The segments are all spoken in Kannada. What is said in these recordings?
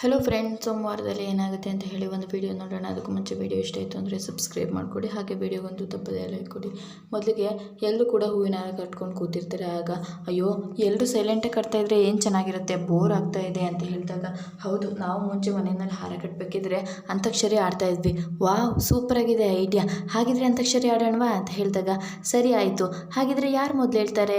ಹಲೋ ಫ್ರೆಂಡ್ ಸೋಮವಾರದಲ್ಲಿ ಏನಾಗುತ್ತೆ ಅಂತ ಹೇಳಿ ಒಂದು ವಿಡಿಯೋ ನೋಡೋಣ. ಅದಕ್ಕೂ ಮುಂಚೆ ವಿಡಿಯೋ ಇಷ್ಟ ಆಯಿತು ಅಂದರೆ ಸಬ್ಸ್ಕ್ರೈಬ್ ಮಾಡಿಕೊಡಿ. ಹಾಗೆ ವಿಡಿಯೋಗೊಂದು ತಪ್ಪದೆ ಲೈಕ್ ಕೊಡಿ. ಮೊದಲಿಗೆ ಎಲ್ಲರೂ ಕೂಡ ಹೂವಿನ ಹಾರ ಕಟ್ಕೊಂಡು ಕೂತಿರ್ತಾರೆ. ಆಗ ಅಯ್ಯೋ ಎಲ್ಲರೂ ಸೈಲೆಂಟಾಗಿ ಕಟ್ತಾ ಇದ್ರೆ ಏನು ಚೆನ್ನಾಗಿರುತ್ತೆ? ಬೋರ್ ಆಗ್ತಾ ಇದೆ ಅಂತ ಹೇಳಿದಾಗ, ಹೌದು, ನಾವು ಮುಂಚೆ ಮನೆಯಲ್ಲಿ ಹಾರ ಕಟ್ಟಬೇಕಿದ್ರೆ ಅಂತಾಕ್ಷರಿ ಆಡ್ತಾ ಇದ್ವಿ. ವಾವ್ ಸೂಪರಾಗಿದೆ ಐಡಿಯಾ ಹಾಗಿದ್ರೆ ಅಂತಾಕ್ಷರಿ ಆಡೋಣವಾ ಅಂತ ಹೇಳಿದಾಗ, ಸರಿ ಆಯಿತು. ಹಾಗಿದ್ರೆ ಯಾರು ಮೊದಲು ಹೇಳ್ತಾರೆ?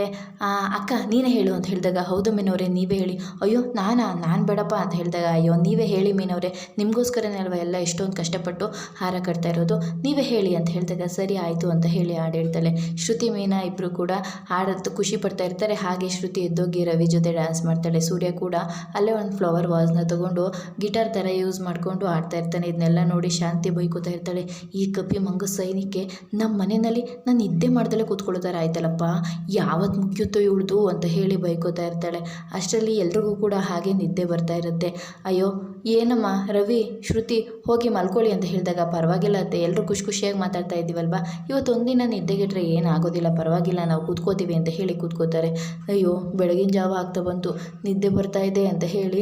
ಅಕ್ಕ, ನೀನೇ ಹೇಳು ಅಂತ ಹೇಳಿದಾಗ, ಹೌದು ಮೆನೋರೆ ನೀವೇ ಹೇಳಿ. ಅಯ್ಯೋ, ನಾನಾ? ನಾನು ಬೇಡಪ್ಪ ಅಂತ ಹೇಳಿದಾಗ, ಅಯ್ಯೋ ನೀವೇ ಹೇಳಿ ಮೀನವ್ರೆ, ನಿಮಗೋಸ್ಕರನೇ ಅಲ್ವಾ ಎಲ್ಲ ಎಷ್ಟೊಂದು ಕಷ್ಟಪಟ್ಟು ಹಾರ ಕಟ್ತಾ ಇರೋದು? ನೀವೇ ಹೇಳಿ ಅಂತ ಹೇಳಿದಾಗ ಸರಿ ಆಯಿತು ಅಂತ ಹೇಳಿ ಹಾಡು ಹೇಳ್ತಾಳೆ. ಶ್ರುತಿ, ಮೀನಾ ಇಬ್ಬರು ಕೂಡ ಹಾಡತ್ತು ಖುಷಿ ಪಡ್ತಾ ಇರ್ತಾರೆ. ಹಾಗೆ ಶ್ರುತಿ ಎದ್ದೋಗಿ ರವಿ ಜೊತೆ ಡ್ಯಾನ್ಸ್ ಮಾಡ್ತಾಳೆ. ಸೂರ್ಯ ಕೂಡ ಅಲ್ಲೇ ಒಂದು ಫ್ಲವರ್ ವಾಸ್ನ ತೊಗೊಂಡು ಗಿಟಾರ್ ಥರ ಯೂಸ್ ಮಾಡಿಕೊಂಡು ಆಡ್ತಾ ಇರ್ತಾನೆ. ಇದನ್ನೆಲ್ಲ ನೋಡಿ ಶಾಂತಿ ಬೈಕೋತಾ ಇರ್ತಾಳೆ. ಈ ಕಪಿ ಮಂಗ ಸೈನಿಕೆ ನಮ್ಮ ಮನೆಯಲ್ಲಿ ನಾನು ನಿದ್ದೆ ಮಾಡ್ದಲೇ ಕೂತ್ಕೊಳ್ತಾರೆ ಆಯ್ತಲ್ಲಪ್ಪ. ಯಾವತ್ತು ಮುಗಿಯುತ್ತೋ ಇವಳ್ದು ಅಂತ ಹೇಳಿ ಬೈಕೋತಾ ಇರ್ತಾಳೆ. ಅಷ್ಟರಲ್ಲಿ ಎಲ್ರಿಗೂ ಕೂಡ ಹಾಗೆ ನಿದ್ದೆ ಬರ್ತಾ ಇರುತ್ತೆ. ಅಯ್ಯೋ ಏನಮ್ಮ, ರವಿ, ಶ್ರುತಿ, ಹೋಗಿ ಮಲ್ಕೊಳ್ಳಿ ಅಂತ ಹೇಳಿದಾಗ ಪರವಾಗಿಲ್ಲ ಅತ್ತೆ. ಎಲ್ಲರೂ ಖುಷಿ ಖುಷಿಯಾಗಿ ಮಾತಾಡ್ತಾ ಇದ್ದೀವಲ್ವ? ಇವತ್ತು ಒಂದಿನ ನಿದ್ದೆಗೆಟ್ರೆ ಏನಾಗೋದಿಲ್ಲ ಪರವಾಗಿಲ್ಲ, ನಾವು ಕೂತ್ಕೋತೀವಿ ಅಂತ ಹೇಳಿ ಕೂತ್ಕೋತಾರೆ. ಅಯ್ಯೋ, ಬೆಳಗಿನ ಜಾವ ಆಗ್ತಾ ಬಂತು. ನಿದ್ದೆ ಬರ್ತಾ ಇದೆ ಅಂತ ಹೇಳಿ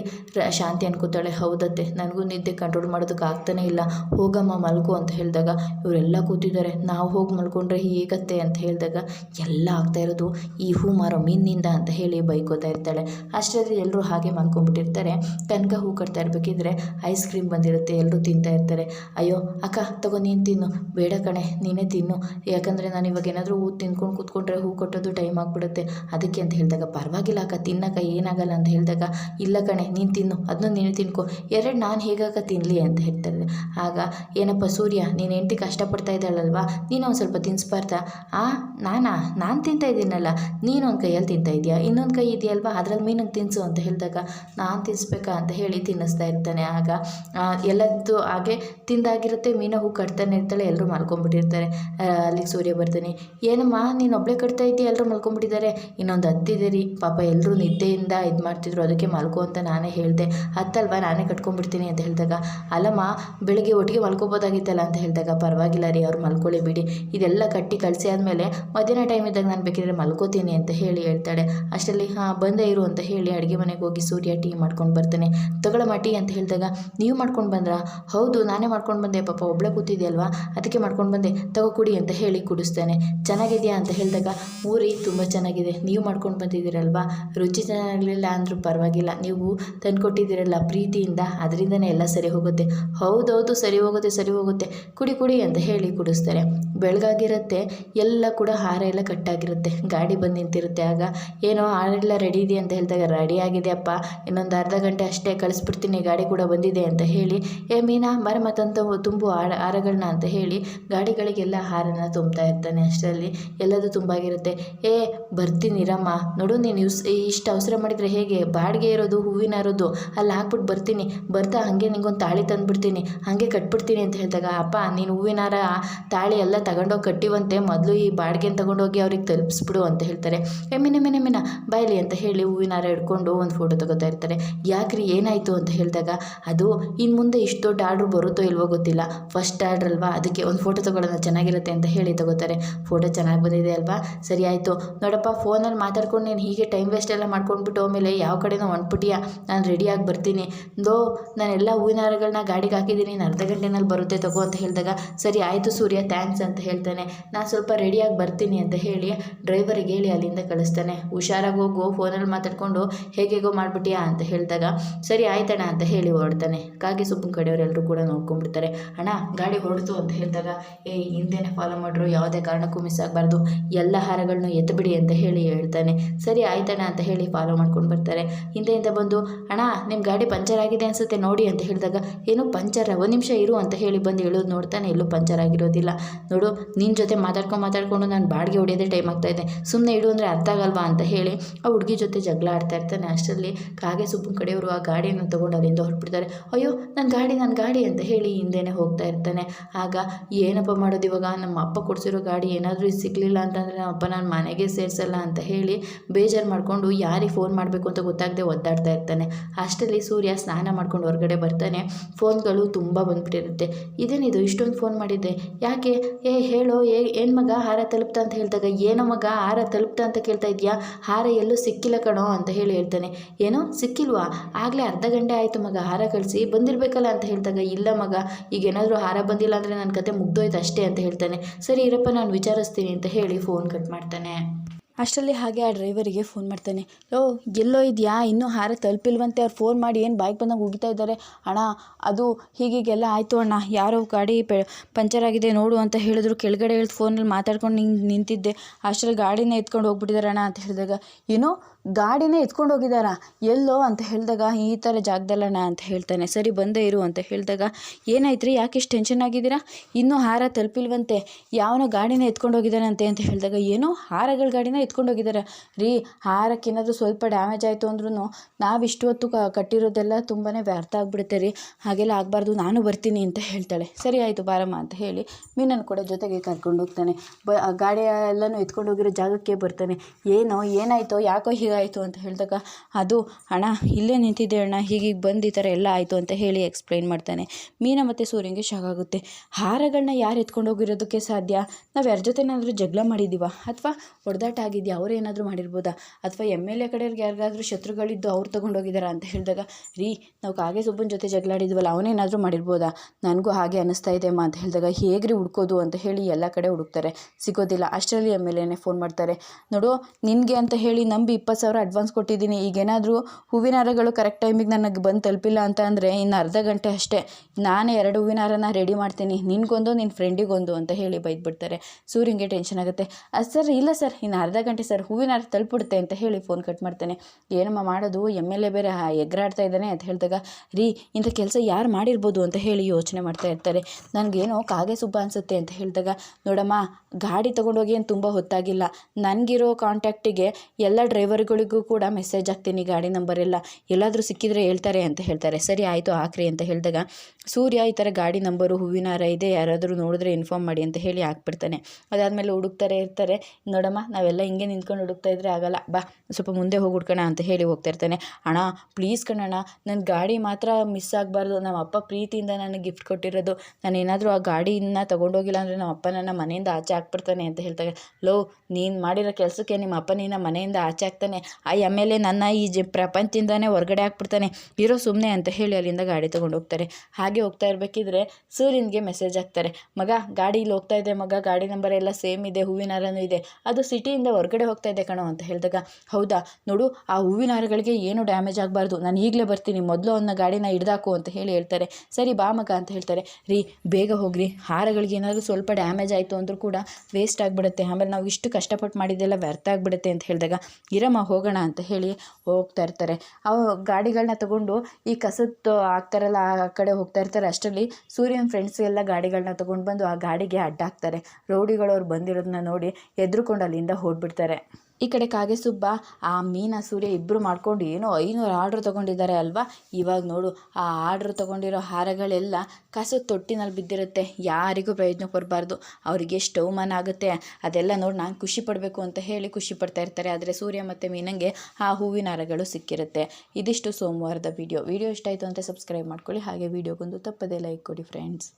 ಶಾಂತಿ ಅನ್ಕೋತಾಳೆ. ಹೌದತ್ತೆ, ನನಗೂ ನಿದ್ದೆ ಕಂಟ್ರೋಲ್ ಮಾಡೋದಕ್ಕೆ ಆಗ್ತಾನೇ ಇಲ್ಲ. ಹೋಗಮ್ಮ, ಮಲ್ಕೋ ಅಂತ ಹೇಳಿದಾಗ ಇವರೆಲ್ಲ ಕೂತಿದ್ದಾರೆ. ನಾವು ಹೋಗಿ ಮಲ್ಕೊಂಡ್ರೆ ಹೇಗತ್ತೆ ಅಂತ ಹೇಳಿದಾಗ ಎಲ್ಲ ಆಗ್ತಾ ಇರೋದು ಈ ಹೂ ಮಾರೋ ಮೀನಿನಿಂದ ಅಂತ ಹೇಳಿ ಬೈಕೋತಾ ಇರ್ತಾಳೆ. ಅಷ್ಟರಲ್ಲಿ ಎಲ್ಲರೂ ಹಾಗೆ ಮಲ್ಕೊಂಡ್ಬಿಟ್ಟಿರ್ತಾರೆ. ಕನಕ ಹೂ ಕಟ್ತಾ ಇರಬೇಕಿದ್ರೆ ಐಸ್ ಕ್ರೀಮ್ ಬಂದಿರುತ್ತೆ ಎಲ್ಲರೂ ತಿಂತಾ ಇರ್ತಾರೆ. ಅಯ್ಯೋ, ಅಕ್ಕ, ತಗೋ ನೀನು ತಿನ್ನು. ಬೇಡ ಕಣೆ, ನೀನೇ ತಿನ್ನು. ಯಾಕಂದರೆ ನಾನು ಇವಾಗ ಏನಾದರೂ ಹೂ ತಿನ್ಕೊಂಡು ಕೂತ್ಕೊಂಡ್ರೆ ಹೂ ಕೊಟ್ಟೋದು ಟೈಮ್ ಆಗಿಬಿಡುತ್ತೆ. ಅದಕ್ಕೆ ಅಂತ ಹೇಳಿದಾಗ ಪರವಾಗಿಲ್ಲ ಅಕ್ಕ, ತಿನ್ನಕ್ಕ ಏನಾಗಲ್ಲ ಅಂತ ಹೇಳಿದಾಗ, ಇಲ್ಲ ಕಣೆ, ನೀನು ತಿನ್ನು. ಅದನ್ನು ನೀನು ತಿನ್ಕೊ. ಎರಡು ನಾನು ಹೇಗಾಗ ತಿನ್ನಲಿ ಅಂತ ಹೇಳ್ತಾರೆ ಆಗ, ಏನಪ್ಪ ಸೂರ್ಯ, ನೀನು ಹೆಂಡತಿ ಕಷ್ಟಪಡ್ತಾ ಇದ್ದಾಳಲ್ವಾ? ನೀನು ಒಂದು ಸ್ವಲ್ಪ ತಿನ್ನಿಸ್ಬಾರ್ದಾ ಆ, ನಾನಾ? ನಾನು ತಿಂತಾ ಇದ್ದೀನಲ್ಲ, ನೀನು ಒಂದು ಕೈಯಲ್ಲಿ ತಿಂತಾ ಇದೆಯಾ? ಇನ್ನೊಂದು ಕೈ ಇದೆಯಲ್ವಾ? ಅದ್ರಲ್ಲಿ ಮೀನಂಗೆ ತಿನ್ಸು ಅಂತ ಹೇಳಿದಾಗ, ನಾನು ತಿನ್ನಿಸ್ಬೇಕಾ ಅಂತ ಹೇಳಿ ತಿನ್ನಿಸ್ತಾ ಇರ್ತಾನೆ ಆಗ. ಎಲ್ಲದ್ದು ಹಾಗೆ ತಿಂದಾಗಿರುತ್ತೆ ಮೀನ ಹೂ ಕಟ್ತಾನೆ ಇರ್ತಾಳೆ ಎಲ್ಲರೂ ಮಲ್ಕೊಂಡ್ಬಿಟ್ಟಿರ್ತಾರೆ. ಅಲ್ಲಿಗೆ ಸೂರ್ಯ ಬರ್ತಾನೆ, ಏನಮ್ಮ, ನೀನು ಒಬ್ಬಳೇ ಕಟ್ತಾ ಇದ್ದೀಯ? ಎಲ್ಲರೂ ಮಲ್ಕೊಂಡ್ಬಿಟ್ಟಿದ್ದಾರೆ. ಇನ್ನೊಂದು ಹತ್ತಿದೆ ರೀ, ಪಾಪ ಎಲ್ಲರೂ ನಿದ್ದೆಯಿಂದ ಇದು ಮಾಡ್ತಿದ್ರು, ಅದಕ್ಕೆ ಮಲ್ಕೋ ಅಂತ ನಾನೇ ಹೇಳಿದೆ. ಹತ್ತಲ್ವ, ನಾನೇ ಕಟ್ಕೊಂಡ್ಬಿಡ್ತೀನಿ ಅಂತ ಹೇಳಿದಾಗ, ಅಲ್ಲಮ್ಮ, ಬೆಳಗ್ಗೆ ಒಟ್ಟಿಗೆ ಮಲ್ಕೋಬೋದಾಗಿತ್ತಲ್ಲ ಅಂತ ಹೇಳಿದಾಗ, ಪರವಾಗಿಲ್ಲ ರೀ, ಅವ್ರು ಮಲ್ಕೊಳ್ಳಿ ಬಿಡಿ. ಇದೆಲ್ಲ ಕಟ್ಟಿ ಕಳಿಸಿ ಆದಮೇಲೆ ಮಧ್ಯಾಹ್ನ ಟೈಮ್ ಇದ್ದಾಗ ನಾನು ಬೇಕಿದ್ರೆ ಮಲ್ಕೋತೀನಿ ಅಂತ ಹೇಳಿ ಹೇಳ್ತಾಳೆ. ಅಷ್ಟರಲ್ಲಿ, ಹಾಂ, ಬಂದೇ ಇರು ಅಂತ ಹೇಳಿ ಅಡುಗೆ ಮನೆಗೆ ಹೋಗಿ ಸೂರ್ಯ ಟೀ ಮಾಡ್ಕೊಂಡು ಬರ್ತಾನೆ. ತಗೊಳ್ಳಮ್ಮ ಟೀ ಅಂತ ಹೇಳಿದಾಗ, ನೀವು ಮಾಡ್ಕೊಂಡು ಬಂದ್ರಾ? ಹೌದು, ನಾನೇ ಮಾಡ್ಕೊಂಡು ಬಂದೆ, ಪಾಪ ಒಬ್ಬಳೇ ಕೂತಿದೆಯಲ್ವಾ ಅದಕ್ಕೆ ಮಾಡ್ಕೊಂಡು ಬಂದೆ, ತಗೋ ಕುಡಿ ಅಂತ ಹೇಳಿ ಕುಡಿಸ್ತಾನೆ. ಚೆನ್ನಾಗಿದೆಯಾ ಅಂತ ಹೇಳಿದಾಗ, ಊರಿ ತುಂಬ ಚೆನ್ನಾಗಿದೆ, ನೀವು ಮಾಡ್ಕೊಂಡು ಬಂದಿದ್ದೀರಲ್ವಾ? ರುಚಿ ಚೆನ್ನಾಗಿರಲಿಲ್ಲ ಅಂದರೂ ಪರವಾಗಿಲ್ಲ. ನೀವು ತಂದುಕೊಟ್ಟಿದ್ದೀರಲ್ಲ ಪ್ರೀತಿಯಿಂದ, ಅದರಿಂದನೇ ಎಲ್ಲ ಸರಿ ಹೋಗುತ್ತೆ. ಹೌದೌದು, ಸರಿ ಹೋಗುತ್ತೆ ಸರಿ ಹೋಗುತ್ತೆ. ಕುಡಿ ಕುಡಿ ಅಂತ ಹೇಳಿ ಕುಡಿಸ್ತಾರೆ. ಬೆಳಗಾಗಿರುತ್ತೆ, ಎಲ್ಲ ಕೂಡ ಹಾರ ಎಲ್ಲ ಕಟ್ಟಾಗಿರುತ್ತೆ. ಗಾಡಿ ಬಂದು ನಿಂತಿರುತ್ತೆ ಆಗ. ಏನೋ ಹಾರೆಲ್ಲ ರೆಡಿ ಇದೆ ಅಂತ ಹೇಳಿದಾಗ ರೆಡಿ ಆಗಿದೆಯಪ್ಪ. ಇನ್ನೊಂದು ಅರ್ಧ ಗಂಟೆ ಅಷ್ಟೇ ಕಳಿಸ್ಬಿಡ್ತೀನಿ, ಗಾಡಿ ಕೂಡ ಬಂದಿದೆ ಅಂತ ಹೇಳಿ, ಏ ಮೀನಾ ಬರ ಮತ್ತಂತ ತುಂಬು ಹಾರ ಹಾರಗಳನ್ನ ಅಂತ ಹೇಳಿ ಗಾಡಿಗಳಿಗೆಲ್ಲ ಹಾರನ ತುಂಬ್ತಾ ಇರ್ತಾನೆ ಅಷ್ಟರಲ್ಲಿ. ಎಲ್ಲದೂ ತುಂಬಾಗಿರುತ್ತೆ. ಏ, ಬರ್ತೀನಿ ರಮ್ಮ ನೋಡು, ನೀನು ಯೂಸ್ ಇಷ್ಟು ಅವಸರ ಮಾಡಿದರೆ ಹೇಗೆ? ಬಾಡಿಗೆ ಇರೋದು, ಹೂವಿನ ಇರೋದು ಅಲ್ಲಿ ಹಾಕ್ಬಿಟ್ಟು ಬರ್ತೀನಿ. ಬರ್ತಾ ಹಾಗೆ ನಿಂಗೊಂದು ತಾಳಿ ತಂದುಬಿಡ್ತೀನಿ. ಹಾಗೆ ಕಟ್ಬಿಡ್ತೀನಿ ಅಂತ ಹೇಳಿದಾಗ, ಅಪ್ಪ, ನೀನು ಹೂವಿನ ಹಾರ, ತಾಳಿ ಎಲ್ಲ ತಗೊಂಡೋಗಿ ಕಟ್ಟಿವಂತೆ, ಮೊದಲು ಈ ಬಾಡಿಗೆನ ತಗೊಂಡೋಗಿ ಅವ್ರಿಗೆ ತಲುಪಿಸ್ಬಿಡು ಅಂತ ಹೇಳ್ತಾರೆ. ಎಮ್ಮಿನ ಮಿನ ಮಿನ ಬಾಯ್ಲಿ ಅಂತ ಹೇಳಿ ಹೂವಿನ ಹಾರ ಹಿಡ್ಕೊಂಡು ಒಂದು ಫೋಟೋ ತಗೋತಾ ಇರ್ತಾರೆ. ಯಾಕ್ರಿ ಏನಾಯಿತು ಅಂತ ಹೇಳಿದಾಗ, ಅದು ಇನ್ನು ಮುಂದೆ ಇಷ್ಟು ದೊಡ್ಡ ಆರ್ಡ್ರ್ ಬರುತ್ತೋ ಇಲ್ವೋ ಗೊತ್ತಿಲ್ಲ. ಫಸ್ಟ್ ಆರ್ಡ್ರ್ ಅಲ್ವಾ? ಅದಕ್ಕೆ ಒಂದು ಫೋಟೋ ತಗೊಳ್ಳೋಣ, ಚೆನ್ನಾಗಿರುತ್ತೆ ಅಂತ ಹೇಳಿ ತಗೋತಾರೆ. ಫೋಟೋ ಚೆನ್ನಾಗಿ ಬಂದಿದೆ ಅಲ್ವಾ? ಸರಿ ಆಯಿತು. ನೋಡಪ್ಪ ಫೋನಲ್ಲಿ ಮಾತಾಡ್ಕೊಂಡು ನೀನು ಹೀಗೆ ಟೈಮ್ ವೇಸ್ಟ್ ಎಲ್ಲ ಮಾಡ್ಕೊಂಡ್ಬಿಟ್ಟು ಆಮೇಲೆ ಯಾವ ಕಡೆನೂ ಹೊಂಟ್ಬಿಟ್ಟಿಯ? ನಾನು ರೆಡಿಯಾಗಿ ಬರ್ತೀನಿ. ದೋ, ನಾನೆಲ್ಲ ಹೂವಿನ ಹಾರಗಳನ್ನ ಗಾಡಿಗೆ ಹಾಕಿದ್ದೀನಿ ನಾನು ಅರ್ಧ ಗಂಟೆನಲ್ಲಿ ಬರುತ್ತೆ ತಗೋ ಅಂತ ಹೇಳಿದಾಗ, ಸರಿ ಆಯಿತು ಸೂರ್ಯ ಥ್ಯಾಂಕ್ಸ್ ಅಂತ ಹೇಳ್ತಾನೆ. ನಾನು ಸ್ವಲ್ಪ ರೆಡಿಯಾಗಿ ಬರ್ತೀನಿ ಅಂತ ಹೇಳಿ ಡ್ರೈವರಿಗೆ ಹೇಳಿ ಅಲ್ಲಿಂದ ಕಳಿಸ್ತಾನೆ. ಹುಷಾರಾಗಿ ಹೋಗು ಫೋನಲ್ಲಿ ಮಾತಾಡ್ಕೊಂಡು ಹೇಗೆಗೋ ಮಾಡಿಬಿಟ್ಟಿಯಾ ಅಂತ ಹೇಳಿದಾಗ, ಸರಿ ಆಯ್ತಣ್ಣ ಅಂತ ಹೇಳಿ ಹೊರಡ್ತಾನೆ. ಕಾಗೆ ಸೊಪ್ಪು ಕಡೆಯವರೆಲ್ಲರೂ ಕೂಡ ನೋಡ್ಕೊಂಡ್ಬಿಡ್ತಾರೆ. ಅಣ್ಣ, ಗಾಡಿ ಹೊರಡ್ತು ಅಂತ ಹೇಳಿದಾಗ, ಏ, ಹಿಂದೆನೇ ಫಾಲೋ ಮಾಡ್ರು, ಯಾವುದೇ ಕಾರಣಕ್ಕೂ ಮಿಸ್ ಆಗಬಾರ್ದು. ಎಲ್ಲ ಹಾರಗಳನ್ನೂ ಎತ್ತಬಿಡಿ ಅಂತ ಹೇಳಿ ಹೇಳ್ತಾನೆ. ಸರಿ, ಆಯ್ತಣ್ಣ, ಅಂತ ಹೇಳಿ ಫಾಲೋ ಮಾಡ್ಕೊಂಡು ಬರ್ತಾರೆ. ಹಿಂದೆಯಿಂದ ಬಂದು, ಅಣ್ಣ ನಿಮ್ಮ ಗಾಡಿ ಪಂಚರ್ ಆಗಿದೆ ಅನಿಸುತ್ತೆ, ನೋಡಿ, ಅಂತ ಹೇಳಿದಾಗ, ಏನು ಪಂಚರ್, ಒಂದು ನಿಮಿಷ ಇರು, ಅಂತ ಹೇಳಿ ಬಂದು ಹೇಳೋದು ನೋಡ್ತಾನೆ, ಎಲ್ಲೂ ಪಂಚರ್ ಆಗಿರೋದಿಲ್ಲ. ನೋಡು ನಿನ್ನ ಜೊತೆ ಮಾತಾಡ್ಕೊಂಡು ಮಾತಾಡ್ಕೊಂಡು ನಾನು ಬಾಡಿಗೆ ಹೊಡೆಯೋದೇ ಟೈಮ್ ಆಗ್ತಾ ಇದೆ. ಸುಮ್ಮನೆ ಇಡು ಅಂದರೆ ಅರ್ಥ ಆಗಲ್ವಾ? ಅಂತ ಹೇಳಿ ಆ ಹುಡುಗಿ ಜೊತೆ ಜಗಳ ಆಡ್ತಾ ಇರ್ತಾನೆ. ಅಷ್ಟರಲ್ಲಿ ಕಾಗೆ ಸುಬ್ಬನ ಕಡೆಯವರು ಆ ಗಾಡಿಯನ್ನು ತೊಗೊಂಡು ಅಲ್ಲಿಂದ ಹೊರಟ್ಬಿಡ್ತಾರೆ. ಅಯ್ಯೋ ನನ್ನ ಗಾಡಿ ನನ್ನ ಗಾಡಿ, ಅಂತ ಹೇಳಿ ಹಿಂದೆನೇ ಹೋಗ್ತಾ ಇರ್ತಾನೆ. ಆಗ ಏನಪ್ಪ ಮಾಡೋದು ಇವಾಗ? ನಮ್ಮ ಅಪ್ಪ ಕೊಡಿಸಿರೋ ಗಾಡಿ ಏನಾದರೂ ಸಿಗಲಿಲ್ಲ ಅಂತಂದರೆ ನಮ್ಮ ಅಪ್ಪ ನಾನು ಮನೆಗೆ ಸೇರಿಸಲ್ಲ ಅಂತ ಹೇಳಿ ಬೇಜಾರು ಮಾಡಿಕೊಂಡು ಯಾರಿಗೆ ಫೋನ್ ಮಾಡಬೇಕು ಅಂತ ಗೊತ್ತಾಗದೆ ಒದ್ದಾಡ್ತಾ ಇರ್ತಾನೆ. ಅಷ್ಟರಲ್ಲಿ ಸೂರ್ಯ ಸ್ನಾನ ಮಾಡ್ಕೊಂಡು ಹೊರಗಡೆ ಬರ್ತಾನೆ. ಫೋನ್ಗಳು ತುಂಬ ಬಂದ್ಬಿಟ್ಟಿರುತ್ತೆ. ಇದೇನಿದು? ಇಷ್ಟೊಂದು ಫೋನ್ ಮಾಡಿದ್ದೆ. ಯಾಕೆ? ಏ, ಹೇಳೋ, ಏ, ಏನು ಮಗ? ಹಾರ ತಲುಪ್ತಾ ಅಂತ ಹೇಳಿದಾಗ, ಏನೋ ಮಗ, ಹಾರ ತಲುಪ್ತಾ ಅಂತ ಕೇಳ್ತಾ ಇದೆಯಾ? ಹಾರ ಎಲ್ಲೂ ಸಿಕ್ಕಿಲ್ಲ ಕಣೋ ಅಂತ ಹೇಳಿ ಹೇಳ್ತಾನೆ. ಏನೋ, ಸಿಕ್ಕಿಲ್ವಾ? ಆಗಲೇ ಅರ್ಧ ಗಂಟೆ ಆಯಿತು ಮಗ, ಹಾರ ಕಳಿಸಿ ಬಂದಿರಬೇಕಲ್ಲ ಅಂತ ಹೇಳಿದಾಗ, ಇಲ್ಲ ಮಗ ಈಗ ಏನಾದರೂ ಹಾರ ಬಂದಿಲ್ಲ ಅಂದರೆ ನನ್ನ ಕತೆ ಮುಗ್ದೋಯ್ತು ಅಷ್ಟೇ ಅಂತ ಹೇಳ್ತಾನೆ. ಸರಿ ಇರಪ್ಪ, ನಾನು ವಿಚಾರಿಸ್ತೀನಿ ಅಂತ ಹೇಳಿ ಫೋನ್ ಕಟ್ ಮಾಡ್ತಾನೆ. ಅಷ್ಟರಲ್ಲಿ ಹಾಗೆ ಆ ಡ್ರೈವರಿಗೆ ಫೋನ್ ಮಾಡ್ತಾನೆ. ಓ ಎಲ್ಲೋ ಇದೆಯಾ? ಇನ್ನೂ ಹಾರ ತಲುಪಿಲ್ವಂತೆ? ಅವ್ರು ಫೋನ್ ಮಾಡಿ ಏನು ಬೈಕ್ ಬಂದಾಗ ಉಗಿತಾ ಇದ್ದಾರೆ? ಅಣ್ಣ, ಅದು ಹೀಗೀಗೆಲ್ಲ ಆಯಿತು ಅಣ್ಣ. ಯಾರೋ ಗಾಡಿ ಪೆ, ಪಂಚರ್ ಆಗಿದೆ, ನೋಡು ಅಂತ ಹೇಳಿದ್ರು. ಕೆಳಗಡೆ ಇಳಿದು ಫೋನಲ್ಲಿ ಮಾತಾಡ್ಕೊಂಡು ನಿಂಗೆ, ನಿಂತಿದ್ದೆ. ಅಷ್ಟರಲ್ಲಿ ಗಾಡಿನೇ ಎತ್ಕೊಂಡು ಹೋಗ್ಬಿಟ್ಟಿದ್ದಾರೆ ಅಣ್ಣ ಅಂತ ಹೇಳಿದಾಗ, ಏನೋ ಗಾಡಿನೇ ಎತ್ಕೊಂಡು ಹೋಗಿದ್ದಾರಾ ಎಲ್ಲೋ ಅಂತ ಹೇಳಿದಾಗ, ಈ ಥರ ಜಾಗದಲ್ಲಣ್ಣ ಅಂತ ಹೇಳ್ತಾನೆ. ಸರಿ, ಬಂದೇ ಇರು ಅಂತ ಹೇಳಿದಾಗ ಏನಾಯ್ತು ರೀ ಯಾಕೆ ಇಷ್ಟು ಟೆನ್ಷನ್ ಆಗಿದ್ದೀರಾ? ಇನ್ನೂ ಹಾರ ತಲುಪಿಲ್ವಂತೆ? ಯಾವನೋ ಗಾಡಿನೇ ಎತ್ಕೊಂಡು ಹೋಗಿದ್ದಾನಂತೆ ಅಂತ ಹೇಳಿದಾಗ, ಏನೋ ಹಾರಗಳ ಗಾಡಿನ ಎತ್ಕೊಂಡು ಹೋಗಿದ್ದಾರೆ. ರೀ, ಹಾರಕ್ಕೇನಾದರೂ ಸ್ವಲ್ಪ ಡ್ಯಾಮೇಜ್ ಆಯಿತು ಅಂದ್ರೂ ನಾವು ಇಷ್ಟು ಹೊತ್ತು ಕಟ್ಟಿರೋದೆಲ್ಲ ತುಂಬಾ ವ್ಯರ್ಥ ಆಗಿಬಿಡುತ್ತೆ ರೀ. ಹಾಗೆಲ್ಲ ಆಗಬಾರ್ದು, ನಾನು ಬರ್ತೀನಿ ಅಂತ ಹೇಳ್ತಾಳೆ. ಸರಿ ಆಯಿತು, ಬಾರಮ್ಮ ಅಂತ ಹೇಳಿ ಮೀನನ್ನು ಕೂಡ ಜೊತೆಗೆ ಕರ್ಕೊಂಡು ಹೋಗ್ತಾನೆ. ಬ, ಆ ಗಾಡಿ ಎಲ್ಲನೂ ಎತ್ಕೊಂಡು ಹೋಗಿರೋ ಜಾಗಕ್ಕೆ ಬರ್ತಾನೆ. ಏನೋ, ಏನಾಯಿತೋ, ಯಾಕೋ ಹೀಗಾಯಿತು ಅಂತ ಹೇಳಿದಾಗ, ಅದು ಅಣ್ಣ, ಇಲ್ಲೇ ನಿಂತಿದ್ದೆ ಅಣ್ಣ, ಹೀಗೀಗೆ ಬಂದು ಈ ಥರ ಎಲ್ಲ ಆಯಿತು ಅಂತ ಹೇಳಿ ಎಕ್ಸ್ಪ್ಲೈನ್ ಮಾಡ್ತಾನೆ. ಮೀನ ಮತ್ತು ಸೂರ್ಯಂಗೆ ಶಾಕ್ ಆಗುತ್ತೆ. ಹಾರಗಳನ್ನ ಯಾರು ಎತ್ಕೊಂಡು ಹೋಗಿರೋದಕ್ಕೆ ಸಾಧ್ಯ? ನಾವು ಯಾರ ಜೊತೆನಾದರೂ ಜಗಳ ಮಾಡಿದ್ದೀವ? ಅಥವಾ ಹೊಡೆದಾಟ ಆಗಿದೆಯಾ? ಅವ್ರು ಏನಾದರೂ ಮಾಡಿರ್ಬೋದಾ? ಅಥವಾ ಎಂ ಎಲ್ ಎ ಕಡೆಯವ್ರಿಗೆ ಯಾರಿಗಾದರೂ ಶತ್ರುಗಳಿದ್ದು ಅವ್ರು ತೊಗೊಂಡೋಗಿದ್ದಾರಾ ಅಂತ ಹೇಳಿದಾಗ, ರೀ, ನಾವು ಕಾಗೆ ಸುಬ್ಬನ ಜೊತೆ ಜಗಳಾಡಿದ್ವಲ್ಲ ಅವನೇನಾದರೂ ಮಾಡಿರ್ಬೋದಾ? ನನಗೂ ಹಾಗೆ ಅನ್ನಿಸ್ತಾ ಇದೆ ಅಮ್ಮ ಅಂತ ಹೇಳಿದಾಗ, ಹೇಗ್ರಿ ಹುಡ್ಕೋದು ಅಂತ ಹೇಳಿ ಎಲ್ಲ ಕಡೆ ಹುಡುಕ್ತಾರೆ. ಸಿಗೋದಿಲ್ಲ. ಅಷ್ಟರಲ್ಲಿ ಎಂ ಎಲ್ ಎನೇ ಫೋನ್ ಮಾಡ್ತಾರೆ. ನೋಡು, ನಿನಗೆ ಅಂತ ಹೇಳಿ ನಂಬಿ ಇಪ್ಪತ್ತು ಸಾವಿರ ಅಡ್ವಾನ್ಸ್ ಕೊಟ್ಟಿದ್ದೀನಿ. ಈಗೇನಾದರೂ ಹೂವಿನ ಹಾರಗಳು ಕರೆಕ್ಟ್ ಟೈಮಿಗೆ ನನಗೆ ಬಂದು ತಲುಪಿಲ್ಲ ಅಂತ ಅಂದರೆ ಇನ್ನು ಅರ್ಧ ಗಂಟೆ ಅಷ್ಟೇ. ನಾನೇ ಎರಡು ಹೂವಿನ ಹಾರನ ರೆಡಿ ಮಾಡ್ತೀನಿ. ನಿನಗೊಂದು ನಿನ್ನ ಫ್ರೆಂಡಿಗೊಂದು ಅಂತ ಹೇಳಿ ಬೈದ್ಬಿಡ್ತಾರೆ. ಸೂರ್ಯಂಗೆ ಟೆನ್ಷನ್ ಆಗುತ್ತೆ. ಅದು ಸರ್, ಇಲ್ಲ ಸರ್ ಇನ್ನು ಅರ್ಧ ಗಂಟೆ ಸರ್ ಹೂವಿನ ಹಾರ ತಲುಪಿಡುತ್ತೆ ಅಂತ ಹೇಳಿ ಫೋನ್ ಕಟ್ ಮಾಡ್ತಾನೆ. ಏನಮ್ಮ ಮಾಡೋದು? ಎಂ ಎಲ್ ಎ ಬೇರೆ ಎಗರಾಡ್ತಾ ಇದ್ದಾನೆ ಅಂತ ಹೇಳಿದಾಗ, ರೀ, ಇಂಥ ಕೆಲಸ ಯಾರು ಮಾಡಿರ್ಬೋದು ಅಂತ ಹೇಳಿ ಯೋಚನೆ ಮಾಡ್ತಾ ಇರ್ತಾರೆ. ನನಗೇನೋ ಕಾಗೆ ಸುಬ್ಬ ಅನಿಸುತ್ತೆ ಅಂತ ಹೇಳಿದಾಗ, ನೋಡಮ್ಮ, ಗಾಡಿ ತೊಗೊಂಡೋಗಿ ಏನು ತುಂಬ ಹೊತ್ತಾಗಿಲ್ಲ. ನನಗಿರೋ ಕಾಂಟ್ಯಾಕ್ಟಿಗೆ ಎಲ್ಲ ಡ್ರೈವರ್ಗಳಿಗೂ ಕೂಡ ಮೆಸೇಜ್ ಹಾಕ್ತೀನಿ, ಗಾಡಿ ನಂಬರ್ ಎಲ್ಲ. ಎಲ್ಲಾದರೂ ಸಿಕ್ಕಿದ್ರೆ ಹೇಳ್ತಾರೆ ಅಂತ ಹೇಳ್ತಾರೆ. ಸರಿ, ಆಯಿತು, ಹಾಕ್ರಿ ಅಂತ ಹೇಳಿದಾಗ, ಸೂರ್ಯ ಈ ಥರ ಗಾಡಿ ನಂಬರು ಹೂವಿನಾರ ಇದೆ, ಯಾರಾದರೂ ನೋಡಿದ್ರೆ ಇನ್ಫಾರ್ಮ್ ಮಾಡಿ ಅಂತ ಹೇಳಿ ಹಾಕ್ಬಿಡ್ತಾನೆ. ಅದಾದಮೇಲೆ ಹುಡುಕ್ತಾರೆ, ಇರ್ತಾರೆ. ನೋಡಮ್ಮ, ನಾವೆಲ್ಲ ಹಿಂಗೆ ನಿಂತ್ಕೊಂಡು ಹುಡುಕ್ತಾ ಇದ್ರೆ ಆಗಲ್ಲ. ಬಾ, ಸ್ವಲ್ಪ ಮುಂದೆ ಹೋಗಿ ಹುಡ್ಕೋಣ ಅಂತ ಹೇಳಿ ಹೋಗ್ತಾ ಇರ್ತಾನೆ. ಅಣ್ಣ ಪ್ಲೀಸ್ ಕಣಣ್ಣ ನನ್ನ ಗಾಡಿ ಮಾತ್ರ ಮಿಸ್ ಆಗಬಾರ್ದು. ನಮ್ಮ ಅಪ್ಪ ಪ್ರೀತಿಯಿಂದ ನನಗೆ ಗಿಫ್ಟ್ ಕೊಟ್ಟಿರೋದು. ನಾನು ಏನಾದರೂ ಆ ಗಾಡಿನ ತೊಗೊಂಡೋಗಿಲ್ಲ ಅಂದರೆ ನಮ್ಮ ಅಪ್ಪ ನನ್ನ ಮನೆಯಿಂದ ಆಚೆ ಹಾಕ್ಬಿಡ್ತಾನೆ ಅಂತ ಹೇಳ್ತಾರೆ. ಲೋ, ನೀನು ಮಾಡಿರೋ ಕೆಲಸಕ್ಕೆ ನಿಮ್ಮ ಅಪ್ಪ ನಿನ್ನ ಮನೆಯಿಂದ ಆಚೆ ಹಾಕ್ತಾನೆ ಆ ಎಂ ಎಲ್ ಎ ನನ್ನ ಈ ಜಿ ಪ್ರಪಂಚದಿಂದನೇ ಹೊರಗಡೆ ಹಾಕ್ಬಿಡ್ತಾನೆ ಇರೋ ಸುಮ್ಮನೆ ಅಂತ ಹೇಳಿ ಅಲ್ಲಿಂದ ಗಾಡಿ ತೊಗೊಂಡು ಹೋಗ್ತಾರೆ. ಹಾಗೆ ಹೋಗ್ತಾ ಇರಬೇಕಿದ್ರೆ ಸೂರ್ಯನಿಗೆ ಮೆಸೇಜ್ ಹಾಕ್ತಾರೆ. ಮಗ ಗಾಡಿ ಇಲ್ಲಿ ಹೋಗ್ತಾ ಇದೆ ಮಗ, ಗಾಡಿ ನಂಬರ್ ಎಲ್ಲ ಸೇಮ್ ಇದೆ, ಹೂವಿನ ಹಾರನೂ ಇದೆ. ಅದು ಸಿಟಿಯಿಂದ ಹೊರಗಡೆ ಹೋಗ್ತಾ ಇದ್ದೆ ಕಣೋ ಅಂತ ಹೇಳಿದಾಗ, ಹೌದಾ? ನೋಡು, ಆ ಹೂವಿನ ಹಾರಗಳಿಗೆ ಏನು ಡ್ಯಾಮೇಜ್ ಆಗಬಾರ್ದು. ನಾನು ಈಗಲೇ ಬರ್ತೀನಿ, ಮೊದಲು ಅವನ ಗಾಡಿನ ಹಿಡ್ದಾಕು ಅಂತ ಹೇಳಿ ಹೇಳ್ತಾರೆ. ಸರಿ ಬಾ ಮಗ ಅಂತ ಹೇಳ್ತಾರೆ. ರೀ, ಬೇಗ ಹೋಗ್ರಿ. ಹಾರಗಳಿಗೆ ಏನಾದರೂ ಸ್ವಲ್ಪ ಡ್ಯಾಮೇಜ್ ಆಯಿತು ಅಂದರೂ ಕೂಡ ವೇಸ್ಟ್ ಆಗಿಬಿಡುತ್ತೆ. ಆಮೇಲೆ ನಾವು ಇಷ್ಟು ಕಷ್ಟಪಟ್ಟು ಮಾಡಿದ್ದೆಲ್ಲ ವ್ಯರ್ಥ ಆಗಿಬಿಡುತ್ತೆ ಅಂತ ಹೇಳಿದಾಗ, ಇರಮ್ಮ, ಹೋಗೋಣ ಅಂತ ಹೇಳಿ ಹೋಗ್ತಾ ಇರ್ತಾರೆ. ಅವು ಗಾಡಿಗಳನ್ನ ತಗೊಂಡು ಈ ಕಸದ್ದು ಹಾಕ್ತಾರಲ್ಲ, ಆ ಕಡೆ ಹೋಗ್ತಾ ಇರ್ತಾರೆ. ಅಷ್ಟರಲ್ಲಿ ಸೂರ್ಯನ ಫ್ರೆಂಡ್ಸ್ ಎಲ್ಲ ಗಾಡಿಗಳನ್ನ ತೊಗೊಂಡು ಬಂದು ಆ ಗಾಡಿಗೆ ಅಡ್ಡಾಕ್ತಾರೆ. ರೌಡಿಗಳು ಅವ್ರು ಬಂದಿರೋದನ್ನ ನೋಡಿ ಎದ್ರುಕೊಂಡು ಅಲ್ಲಿಂದ ಹೊರಡ್ಬಿಡ್ತಾರೆ ಈ ಕಡೆ ಕಾಗೆ ಸುಬ್ಬ, ಆ ಮೀನಾ, ಸೂರ್ಯ ಇಬ್ಬರು ಮಾಡ್ಕೊಂಡು ಏನೋ ಐನೂರು ಆರ್ಡ್ರ್ ತೊಗೊಂಡಿದ್ದಾರೆ ಅಲ್ವಾ? ಇವಾಗ ನೋಡು, ಆ ಆರ್ಡ್ರ್ ತೊಗೊಂಡಿರೋ ಹಾರಗಳೆಲ್ಲ ಕಸದ ತೊಟ್ಟಿನಲ್ಲಿ ಬಿದ್ದಿರುತ್ತೆ. ಯಾರಿಗೂ ಪ್ರಯೋಜನ ಕೊಡಬಾರ್ದು. ಅವರಿಗೆ ಅವಮಾನ ಆಗುತ್ತೆ. ಅದೆಲ್ಲ ನೋಡಿ ನಾನು ಖುಷಿ ಪಡಬೇಕು ಅಂತ ಹೇಳಿ ಖುಷಿ ಪಡ್ತಾ ಇರ್ತಾರೆ. ಆದರೆ ಸೂರ್ಯ ಮತ್ತು ಮೀನಂಗೆ ಆ ಹೂವಿನ ಹಾರಗಳು ಸಿಕ್ಕಿರುತ್ತೆ. ಇದಿಷ್ಟು ಸೋಮವಾರದ ವಿಡಿಯೋ. ವಿಡಿಯೋ ಇಷ್ಟ ಆಯಿತು ಅಂತ ಸಬ್ಸ್ಕ್ರೈಬ್ ಮಾಡ್ಕೊಳ್ಳಿ. ಹಾಗೆ ವಿಡಿಯೋಗೊಂದು ತಪ್ಪದೇ ಲೈಕ್ ಕೊಡಿ ಫ್ರೆಂಡ್ಸ್